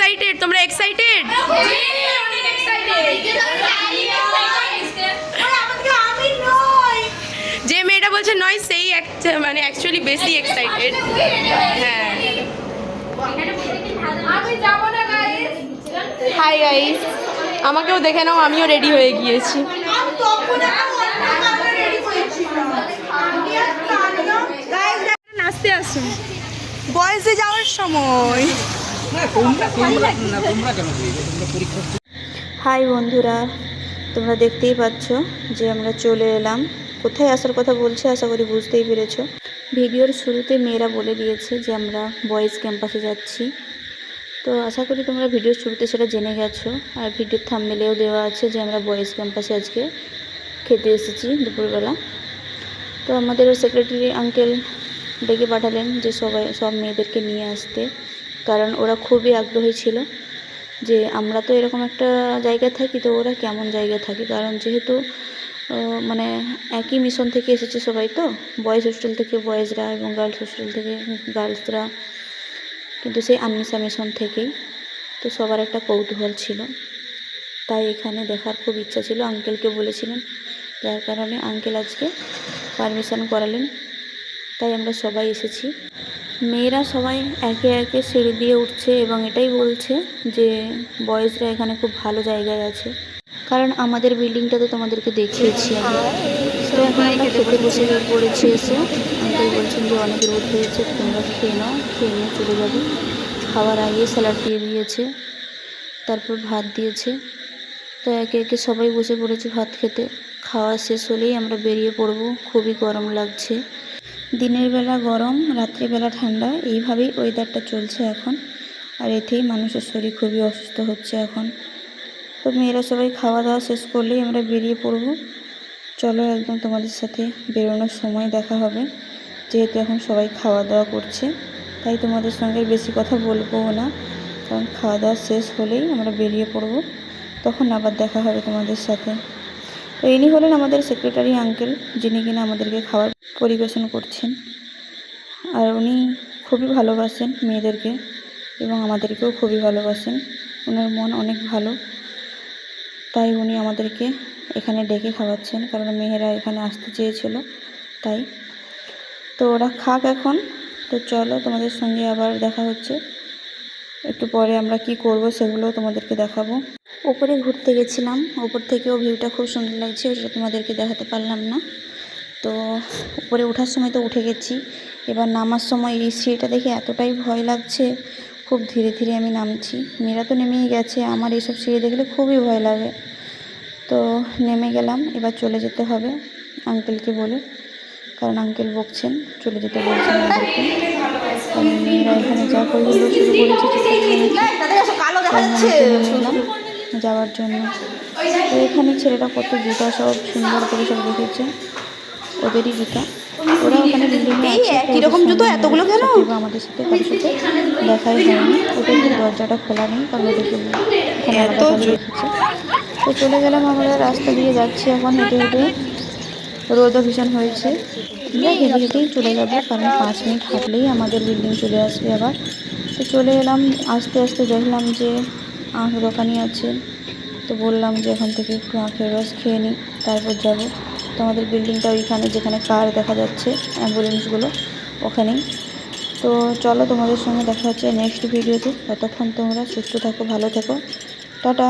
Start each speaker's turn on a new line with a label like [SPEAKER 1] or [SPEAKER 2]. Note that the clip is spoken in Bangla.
[SPEAKER 1] এক্সাইটেড তোমরা এক্সাইটেড যে মেয়েটা বলছে নয় সেই মানে অ্যাকচুয়ালি বেশি এক্সাইটেড হ্যাঁ। হাই গাইস আমাকেও দেখে নাও আমিও রেডি হয়ে গিয়েছি। নাচতে আসুন বয়সে যাওয়ার সময়।
[SPEAKER 2] হাই বন্ধুরা, তোমরা দেখতেই পাচ্ছ যে আমরা চলে এলাম। কোথায় আসার কথা বলছে আশা করি বুঝতেই পেরেছ। ভিডিওর শুরুতে মেয়েরা বলে দিয়েছে যে আমরা বয়েজ ক্যাম্পাসে যাচ্ছি। তো আশা করি তোমরা ভিডিওর শুরুতে সেটা জেনে গেছো। আর ভিডিওর থামমেলেও দেওয়া আছে যে আমরা বয়েজ ক্যাম্পাসে আজকে খেতে এসেছি দুপুরবেলা। তো আমাদের সেক্রেটারি আঙ্কেল ডেকে পাঠালেন যে সবাই, সব মেয়েদেরকে নিয়ে আসতে। কারণ ওরা খুবই আগ্রহী ছিল যে আমরা তো এরকম একটা জায়গায় থাকি, তো ওরা কেমন জায়গায় থাকে? কারণ যেহেতু মানে একই মিশন থেকে এসেছে সবাই তো বয়েজ হোস্টেল থেকে বয়েজরা এবং গার্লস হোস্টেল থেকে গার্লসরা কিন্তু সেই আনমিশা মিশন থেকেই তো সবার একটা কৌতূহল ছিল। তাই এখানে দেখার খুব ইচ্ছা ছিল আঙ্কেলকে বলেছিলেন যার কারণে আঙ্কেল আজকে পারমিশন করালেন। তাই আমরা সবাই এসেছি। মেয়েরা সবাই একে একে সিঁড়ি দিয়ে উঠছে এবং এটাই বলছে যে বয়েজরা এখানে খুব ভালো জায়গায় আছে। কারণ আমাদের বিল্ডিংটা তো তোমাদেরকে দেখিয়েছি আমি তো এখন আমরা খেতে বসে পড়েছি এসে। আঙ্কেল বলছেন যে অনেক রোদ হয়েছে তোমরা খেয়ে নাও খেয়ে নিয়ে চলে যাবে। খাওয়ার আগে স্যালাড দিয়ে দিয়েছে তারপর ভাত দিয়েছে। তো একে একে সবাই বসে পড়েছে ভাত খেতে। খাওয়া শেষ হলেই আমরা বেরিয়ে পড়ব খুবই গরম লাগছে। দিনের বেলা গরম রাত্রিবেলা ঠান্ডা, এইভাবেই ওয়েদারটা চলছে এখন। আর এতেই মানুষের শরীর খুবই অসুস্থ হচ্ছে এখন। তো মেয়েরা সবাই খাওয়া দাওয়া শেষ করলেই আমরা বেরিয়ে পড়ব। চলো একদম তোমাদের সাথে বেরোনোর সময় দেখা হবে। যেহেতু এখন সবাই খাওয়া দাওয়া করছে, তাই তোমাদের সঙ্গে বেশি কথা বলব না। কারণ খাওয়া দাওয়া শেষ হলেই আমরা বেরিয়ে পড়ব। তখন আবার দেখা হবে তোমাদের সাথে। তো ইনি হলেন আমাদের সেক্রেটারি আঙ্কেল যিনি কিনা আমাদেরকে খাবার পরিবেশন করছেন। আর উনি খুবই ভালোবাসেন মেয়েদেরকে এবং আমাদেরকেও খুবই ভালোবাসেন। ওনার মন অনেক ভালো। তাই উনি আমাদেরকে এখানে ডেকে খাওয়াচ্ছেন, কারণ মেয়েরা এখানে আসতে চেয়েছিল, তাই। তো ওরা খাক এখন। তো চলো, তোমাদের সঙ্গে আবার দেখা হচ্ছে। একটু পরে আমরা কি করব সেগুলো তোমাদেরকে দেখাবো। ওপরে ঘুরতে গেছিলাম ওপর থেকেও ভিউটা খুব সুন্দর লাগছে ওটা তোমাদেরকে দেখাতে পারলাম না তো উপরে ওঠার সময় তো উঠে গেছি এবার নামার সময় এই সিঁড়িটা দেখে এতটাই ভয় লাগছে খুব ধীরে ধীরে আমি নামছি মেয়েরা তো নেমেই গেছে আমার এইসব সিঁড়ি দেখলে খুবই ভয় লাগে তো নেমে গেলাম এবার চলে যেতে হবে আঙ্কেলকে বলে কারণ আঙ্কেল বকছেন চলে যেতে বলছেন আমাদেরকে কারণ মেয়েরা এখানে যা করল শুরু করেছে যাওয়ার জন্য। তো এখানে ছেলেটা কত জুতা সব সুন্দর করে সব রেখেছে। ওদেরই জুতা। ওরা ওখানে
[SPEAKER 1] কীরকম জুতো? এতগুলো কেন?
[SPEAKER 2] আমাদের সাথে কারোর সাথে দেখাই হয়নি। ওদের দরজাটা খোলা নেই কারণ ওদেরকে
[SPEAKER 1] এত
[SPEAKER 2] রেখেছে। তো চলে গেলাম আমরা রাস্তা দিয়ে যাচ্ছি এখন হেঁটে হেঁটে। রোদও ভীষণ হয়েছে। আমরা হেঁটে হেঁটেই চলে যাব কারণ পাঁচ মিনিট হাঁটলেই আমাদের বিল্ডিং চলে আসবে আবার। তো চলে এলাম আস্তে আস্তে দেখলাম যে আখ দোকানই আছে। তো বললাম যে এখান থেকে একটু আখের রস খেয়ে নিই, তারপর যাব। তো আমাদের বিল্ডিংটা ওইখানে যেখানে কার দেখা যাচ্ছে অ্যাম্বুলেন্সগুলো ওখানেই। তো চলো তোমাদের সঙ্গে দেখা হচ্ছে নেক্সট ভিডিওতে ততক্ষণ তোমরা সুস্থ থাকো, ভালো থেকো। টাটা।